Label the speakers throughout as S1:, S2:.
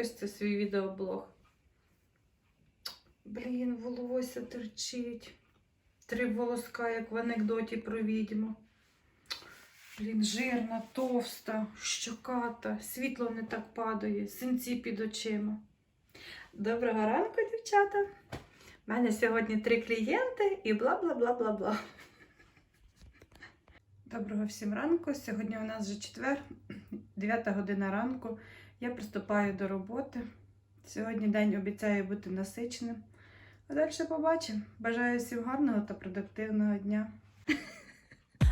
S1: Ось це свій відеоблог. Блін, волосся терчить. Три волоска, як в анекдоті про відьму. Блін, жирна, товста, щоката, світло не так падає, синці під очима. Доброго ранку, дівчата! У мене сьогодні три клієнти і бла-бла-бла-бла-бла. Доброго всім ранку. Сьогодні у нас вже четвер, 9 година ранку. Я приступаю до роботи. Сьогодні день обіцяє бути насиченим. А далі побачимо. Бажаю всім гарного та продуктивного дня.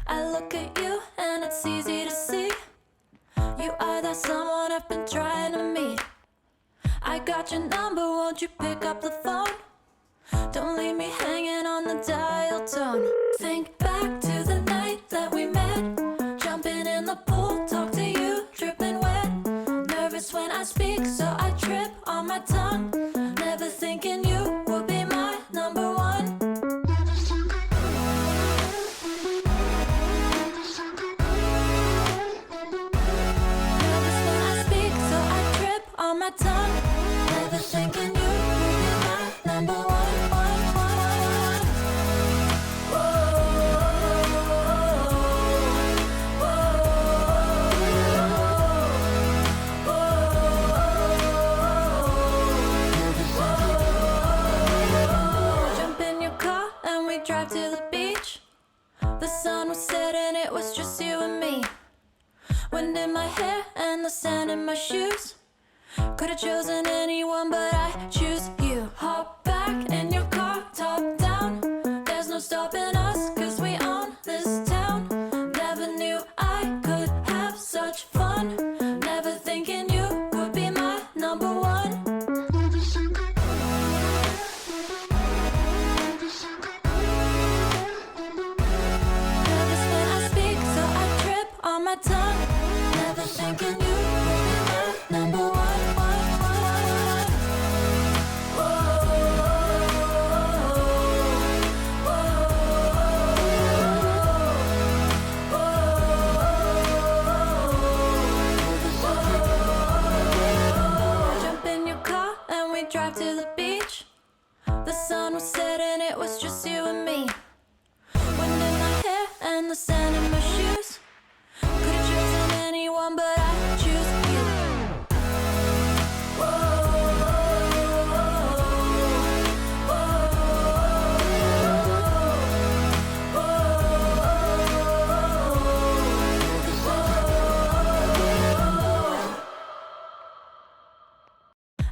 S2: I look at you and it's easy to see. You are that someone I've been trying to meet. I got your number, won't you pick up the phone? Don't leave me hanging on the dial tone. Think back to the night that we met. I trip on my tongue. Never thinking you would be my number one. Nervous when I speak, so I trip on my tongue. In my hair and the sand in my shoes. Could have chosen anyone, but I choose you. Hop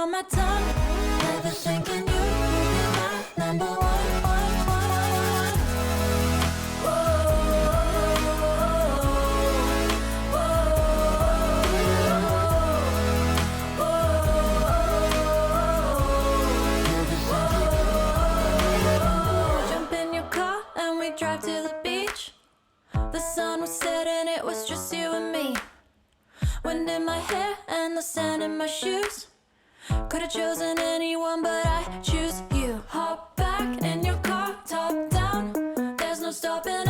S2: on my tongue. Never thinking you would my number one, one, one. Jump in your car and we drive to the beach. The sun was setting, it was just you and me. Wind in my hair and the sand in my shoes. Could have chosen anyone, but I choose you. Hop back in your car, top down. There's no stopping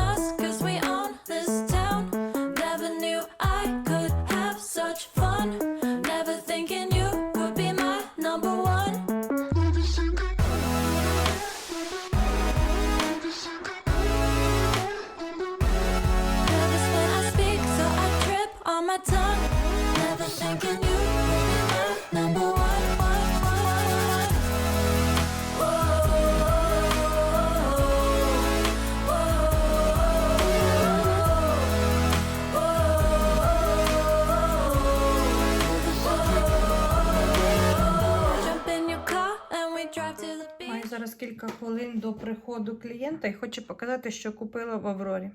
S1: зараз кілька хвилин до приходу клієнта і хочу показати, що купила в Аврорі.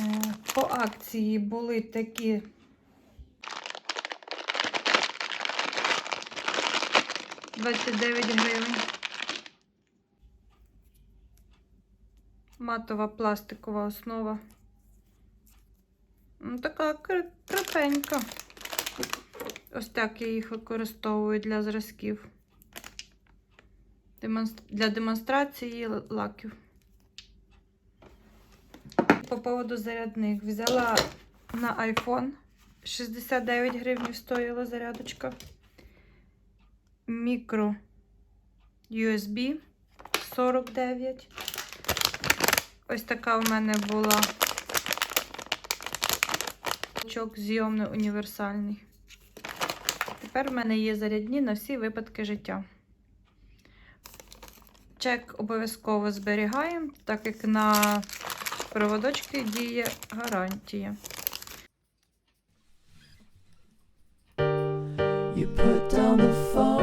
S1: Е, по акції були такі двадцять гривень. Матова пластикова основа. Ну, така крапенька. Ось так я їх використовую для зразків для демонстрації лаків. По поводу зарядних взяла на iPhone 69 гривень стоїла зарядочка. Мікро USB 49. Ось така в мене була чок зйомний універсальний. Тепер в мене є зарядні на всі випадки життя. Чек обов'язково зберігаємо, так як на проводочки діє гарантія.
S3: You put down the phone.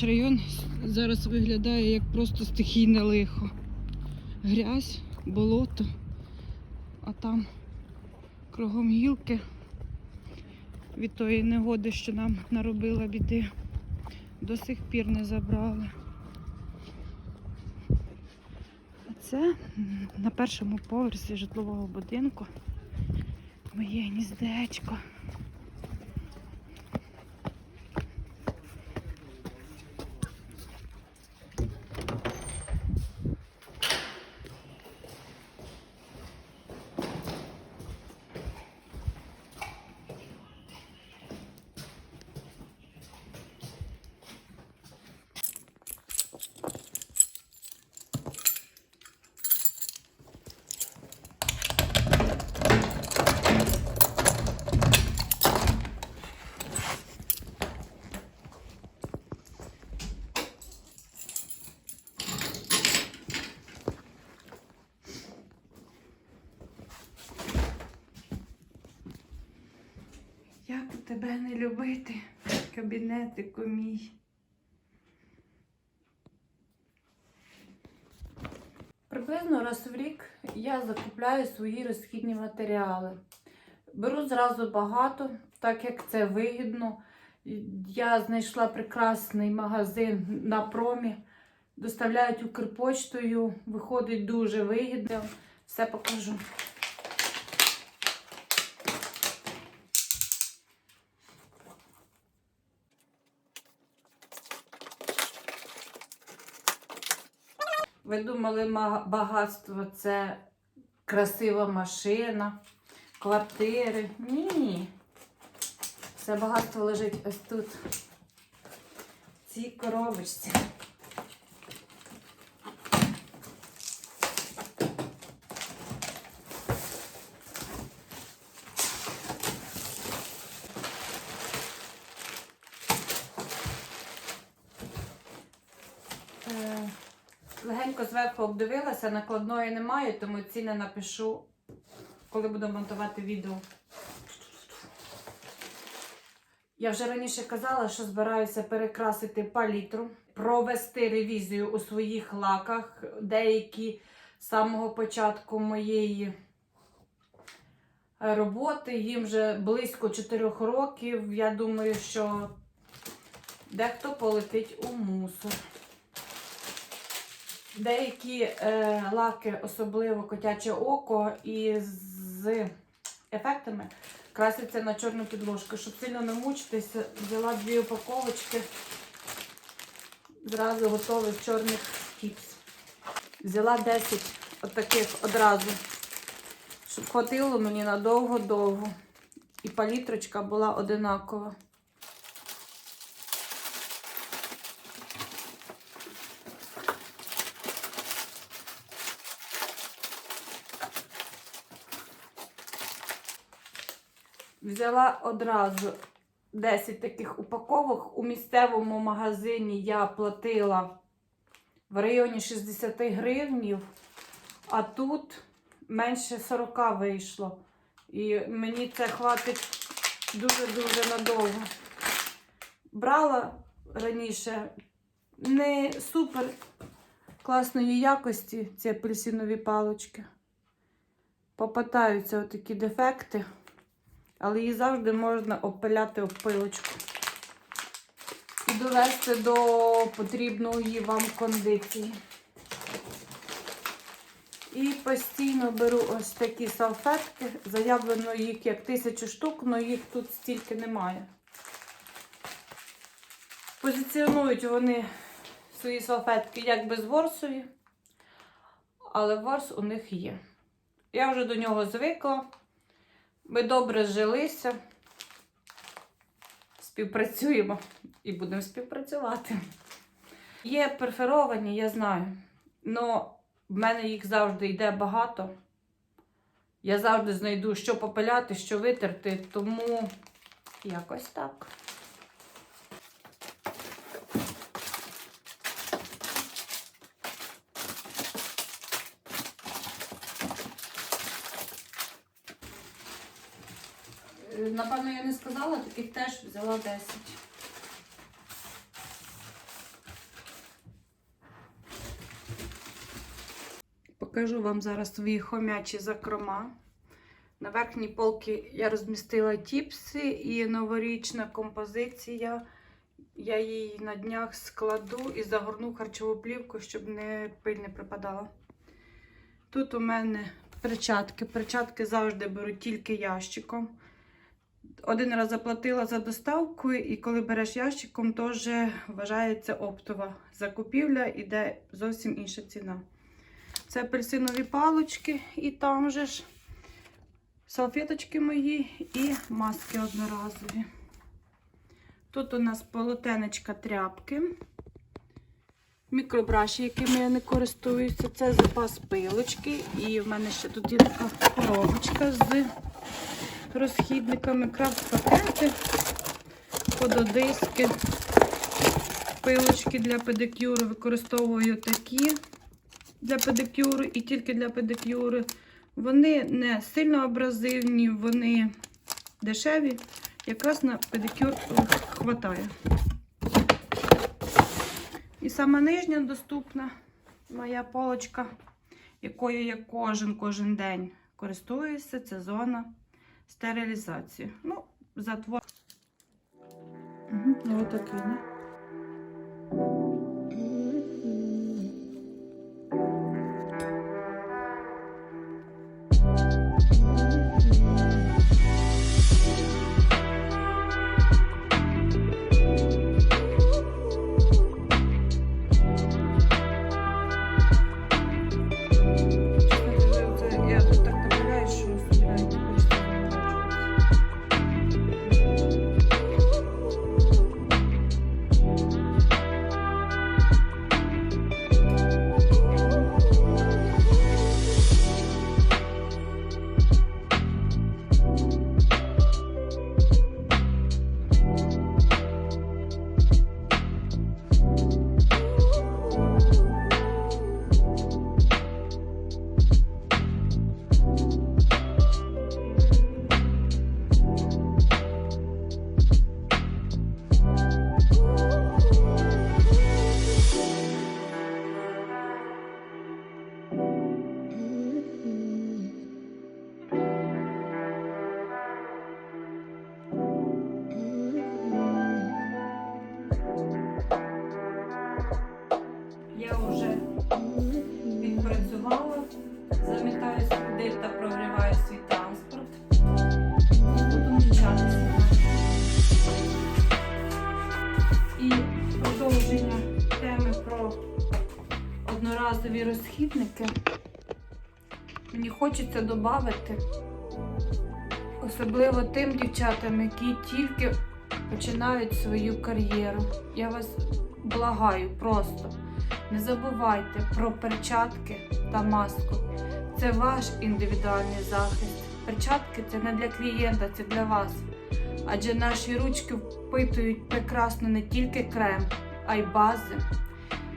S1: Наш район зараз виглядає як просто стихійне лихо. Грязь, болото, а там кругом гілки від тої негоди, що нам наробила біди, до сих пір не забрали. А це на першому поверсі житлового будинку моє гніздечко. Як тебе не любити, кабінетику мій? Приблизно раз в рік я закупляю свої розхідні матеріали. Беру зразу багато, так як це вигідно. Я знайшла прекрасний магазин на промі. Доставляють Укрпочтою, виходить дуже вигідно. Все покажу. Ви думали, багатство це красива машина, квартири. Ні. Все багатство лежить ось тут. Цій коробочці. Легенько зверху обдивилася, накладної немає, тому ціни напишу, коли буду монтувати відео. Я вже раніше казала, що збираюся перекрасити палітру, провести ревізію у своїх лаках. Деякі з самого початку моєї роботи, їм вже близько 4 років. Я думаю, що дехто полетить у мусор. Деякі е, лаки, особливо котяче око, і з ефектами красяться на чорну підложку. Щоб сильно не мучитися, взяла дві упаковочки зразу готових чорних чіпс. Взяла 10 отаких одразу, щоб хватило мені на довго-довго. І палітрочка була одинакова. Взяла одразу 10 таких упаковок. У місцевому магазині я платила в районі 60 гривнів, а тут менше 40 вийшло. І мені це хватить дуже-дуже надовго. Брала раніше не супер класної якості ці апельсинові палочки. Попадаються отакі дефекти але її завжди можна опиляти об пилочку. І довести до потрібної вам кондиції. І постійно беру ось такі салфетки. Заявлено їх як тисячу штук, але їх тут стільки немає. Позиціонують вони свої салфетки як безворсові, але ворс у них є. Я вже до нього звикла. Ми добре жилися, співпрацюємо і будемо співпрацювати. Є перферовані, я знаю. але в мене їх завжди йде багато. Я завжди знайду, що попиляти, що витерти, тому якось так. таких теж взяла 10. Покажу вам зараз свої хомячі закрома. На верхній полці я розмістила тіпси і новорічна композиція. Я її на днях складу і загорну харчову плівку, щоб не пиль не припадала. Тут у мене перчатки. Перчатки завжди беру тільки ящиком. Один раз заплатила за доставку, і коли береш ящиком, теж вважається оптова закупівля, іде зовсім інша ціна. Це апельсинові палочки, і там же ж салфеточки мої і маски одноразові. Тут у нас полотенечка тряпки, мікробраші, якими я не користуюся. Це запас пилочки. І в мене ще тут є така коробочка з розхідниками, крафт-пакети, пододиски, пилочки для педикюру. Використовую такі для педикюру і тільки для педикюру. Вони не сильно абразивні, вони дешеві. Якраз на педикюр хватає. І сама нижня доступна моя полочка, якою я кожен кожен день користуюся, це зона стерилізації. Ну, затвор. Угу, отакий, не? Одноразові розхідники. Мені хочеться додати, особливо тим дівчатам, які тільки починають свою кар'єру. Я вас благаю просто. Не забувайте про перчатки та маску. Це ваш індивідуальний захист. Перчатки це не для клієнта, це для вас. Адже наші ручки впитують прекрасно не тільки крем, а й бази,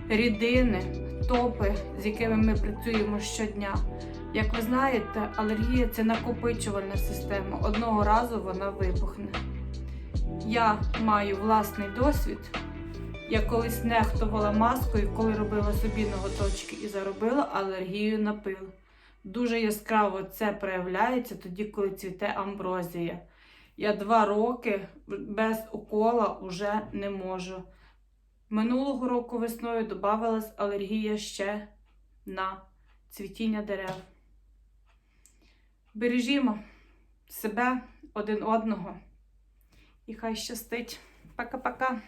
S1: рідини, топи, з якими ми працюємо щодня. Як ви знаєте, алергія це накопичувальна система. Одного разу вона вибухне. Я маю власний досвід. Я колись нехтувала маскою, коли робила собі ноготочки і заробила алергію на пил. Дуже яскраво це проявляється тоді, коли цвіте амброзія. Я два роки без укола вже не можу. Минулого року весною додавалась алергія ще на цвітіння дерев. Бережімо себе один одного. І хай щастить. Пока-пока.